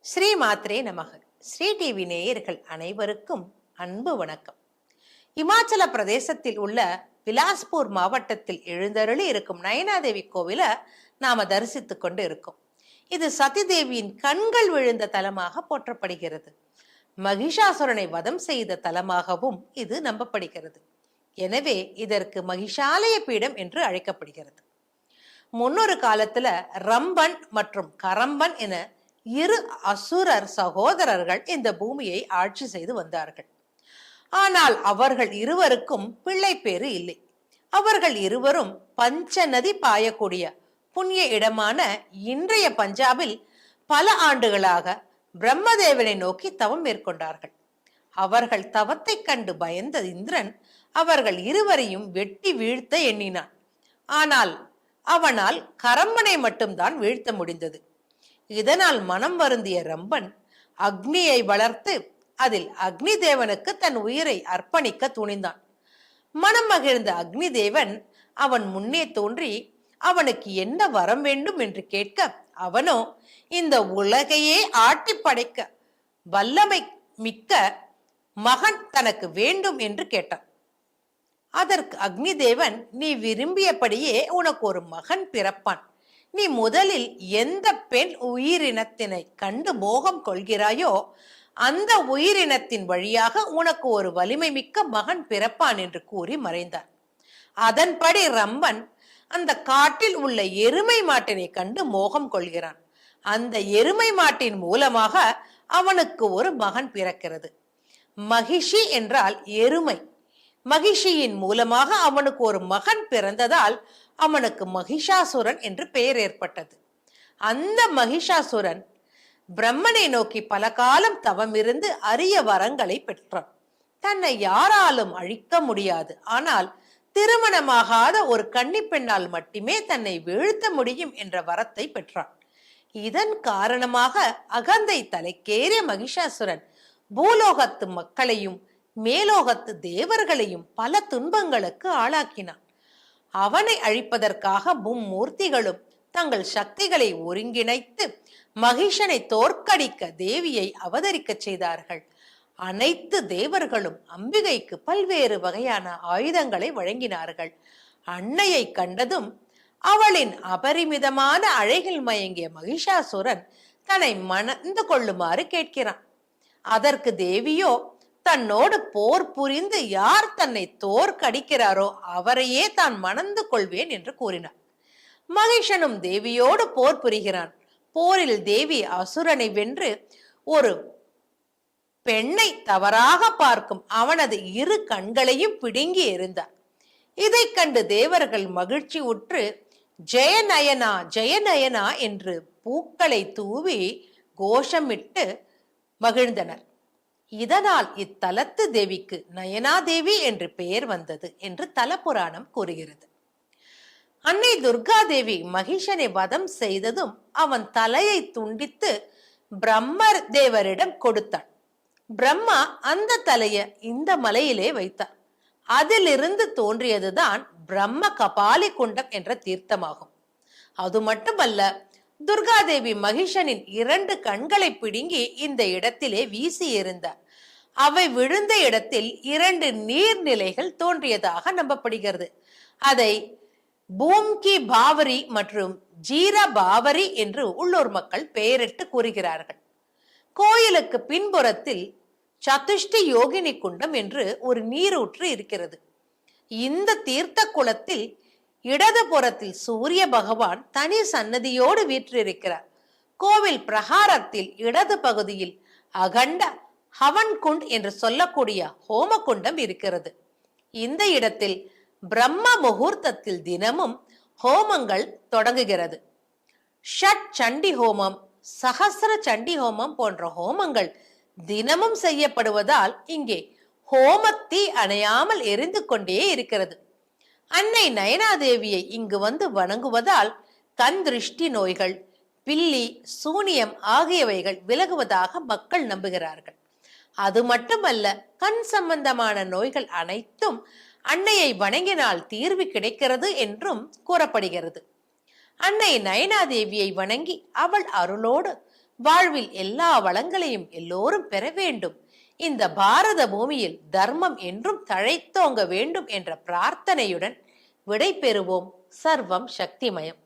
ஸ்ரீ மாத்ரே நமக. ஸ்ரீ டிவி நேயர்கள் அனைவருக்கும் அன்பு வணக்கம். இமாச்சல பிரதேசத்தில் உள்ள பிலாஸ்பூர் மாவட்டத்தில் எழுந்தருளி இருக்கும் நயனாதேவி கோவில நாம தரிசித்துக் கொண்டு இருக்கோம். இது சதிதேவியின் கண்கள் விழுந்த தலமாக போற்றப்படுகிறது. மகிஷாசுரனை வதம் செய்த தலமாகவும் இது நம்பப்படுகிறது. எனவே இதற்கு மகிஷாலய பீடம் என்று அழைக்கப்படுகிறது. முன்னொரு காலத்துல ரம்பன் மற்றும் கரம்பன் என இரு அசுரர் சகோதரர்கள் இந்த பூமியை ஆட்சி செய்து வந்தார்கள். ஆனால் அவர்கள் இருவருக்கும் பிள்ளை பேறு இல்லை. அவர்கள் இருவரும் பஞ்ச நதி பாயக்கூடிய புண்ணிய இடமான இன்றைய பஞ்சாபில் பல ஆண்டுகளாக பிரம்மதேவனை நோக்கி தவம் மேற்கொண்டார்கள். அவர்கள் தவத்தை கண்டு பயந்த இந்திரன் அவர்கள் இருவரையும் வெட்டி வீழ்த்த எண்ணினான். ஆனால் அவனால் கரம்பனை மட்டும்தான் வீழ்த்த முடிந்தது. இதனால் மனம் வருந்திய ரம்பன் அக்னியை வளர்த்து அதில் அக்னி தேவனுக்கு தன் உயிரை அர்ப்பணிக்க துணிந்தான். மனம் மகிழ்ந்த அக்னி தேவன் அவன் முன்னே தோன்றி அவனுக்கு என்ன வரம் வேண்டும் என்று கேட்க அவனோ இந்த உலகையே ஆட்டி படைக்க வல்லமை மிக்க மகன் தனக்கு வேண்டும் என்று கேட்டான். அதற்கு அக்னி தேவன் நீ விரும்பியபடியே உனக்கு ஒரு மகன் பிறப்பான். நீ முதலில் எந்த பெண் உயிரினத்தினை கண்டு மோகம் கொள்கிறாயோ அந்த உயிரினத்தின் வழியாக உனக்கு ஒரு வலிமை மிக்க மகன் பிறப்பான் என்று கூறி மறைந்தார். அதன்படி ரம்பன் அந்த காட்டில் உள்ள எருமை மாட்டினை கண்டு மோகம் கொள்கிறான். அந்த எருமை மாட்டின் மூலமாக அவனுக்கு ஒரு மகன் பிறக்கிறது. மகிஷி என்றால் எருமை. மகிஷியின் மூலமாக அவனுக்கு ஒரு மகன் பிறந்ததால் அவனுக்கு மகிஷாசுரன் என்று பெயர் ஏற்பட்டது. அந்த மகிஷாசுரன் பிரம்மனை நோக்கி பல காலம் தவமிருந்து அரிய வரங்களை பெற்றான். தன்னை யாராலும் அழிக்க முடியாது. ஆனால் திருமணமாகாத ஒரு கன்னி பெண்ணால் மட்டுமே தன்னை வீழ்த்த முடியும் என்ற வரத்தை பெற்றான். இதன் காரணமாக அகந்தை தலைக்கேறிய மகிஷாசுரன் பூலோகத்து மக்களையும் மேலோகத்து தேவர்களையும் பல துன்பங்களுக்கு ஆளாக்கினான். அவனை அழிப்பதற்காக மும்மூர்த்திகளும் தங்கள் சக்திகளை ஒருங்கிணைத்து மகிஷனை தோற்கடிக்க தேவியை அவதரிக்கச் செய்தார்கள். அனைத்து தேவர்களும் அம்பிகைக்கு பல்வேறு வகையான ஆயுதங்களை வழங்கினார்கள். அன்னையை கண்டதும் அவளின் அபரிமிதமான அழகில் மயங்கிய மகிஷாசுரன் தன்னை மணந்து கொள்ளுமாறு கேட்கிறான். அதற்கு தேவியோ தன்னோடு போர் புரிந்து யார் தன்னை தோற்கடிக்கிறாரோ அவரையே தான் மணந்து கொள்வேன் என்று கூறினார். மகிஷனும் தேவியோடு போர் புரிகிறான். போரில் தேவி அசுரனை வென்று ஒரு பெண்ணை தவறாக பார்க்கும் அவனது இரு கண்களையும் பிடுங்கி எறிந்தார். இதை கண்டு தேவர்கள் மகிழ்ச்சி உற்று ஜெயநயனா ஜெயநயனா என்று பூக்களை தூவி கோஷமிட்டு மகிழ்ந்தனர். இதனால் இத்தலத்து தேவிக்கு நயனாதேவி என்று பெயர் வந்தது என்று தலபுராணம் கூறுகிறது. அன்னை துர்காதேவி மகிஷனை வதம் செய்ததும் அவன் தலையை துண்டித்து பிரம்மர் தேவரிடம் கொடுத்தான் பிரம்மா அந்த தலையை இந்த மலையிலே வைத்தார் அதிலிருந்து தோன்றியதுதான் பிரம்ம கபாலி குண்டம் என்ற தீர்த்தமாகும். அது மட்டுமல்ல துர்காதேவி மகிஷனின் இரண்டு கண்களை பிடுங்கி இந்த இடத்திலே வீசி எறிந்தார். அவை விழுந்த இடத்தில் இரண்டு நீர்நிலைகள் தோன்றியதாக நம்பப்படுகிறது. அதை பூம்கி பாவரி மற்றும் ஜீர பாவரி என்று உள்ளூர் மக்கள் பெயரிட்டு கூறுகிறார்கள். கோயிலுக்கு பின்புறத்தில் சதுஷ்டி யோகினி குண்டம் என்று ஒரு நீரூற்று இருக்கிறது. இந்த தீர்த்த குளத்தில் இடதுபுறத்தில் சூரிய பகவான் தனி சன்னதியோடு வீற்றிருக்கிறார். கோவில் பிரகாரத்தில் இடது பகுதியில் அகண்ட ஹவன் குண்ட் என்று சொல்லக்கூடிய ஹோம குண்டம் இருக்கிறது. இந்த இடத்தில் பிரம்ம முகூர்த்தத்தில் தினமும் ஹோமங்கள் தொடங்குகிறது. ஷட் சண்டி ஹோமம் சகசர சண்டி ஹோமம் போன்ற ஹோமங்கள் தினமும் செய்யப்படுவதால் இங்கே ஹோமத்தீ அணையாமல் எரிந்து கொண்டே இருக்கிறது. அன்னை நயனாதேவியை இங்கு வந்து வணங்குவதால் கண் திருஷ்டி நோய்கள் பில்லி சூனியம் ஆகியவைகள் விலகுவதாக மக்கள் நம்புகிறார்கள். அது மட்டுமல்ல கண் சம்பந்தமான நோய்கள் அனைத்தும் அன்னையை வணங்கினால் தீர்வு கிடைக்கிறது என்றும் கூறப்படுகிறது. அன்னை நயனாதேவியை வணங்கி அவள் அருளோடு வாழ்வில் எல்லா வளங்களையும் எல்லோரும் பெற வேண்டும் இந்த பாரத பூமியில் தர்மம் என்றும் தழைத்தோங்க வேண்டும் என்ற பிரார்த்தனையுடன் விடை பெறுவோம் சர்வம் சக்திமயம்.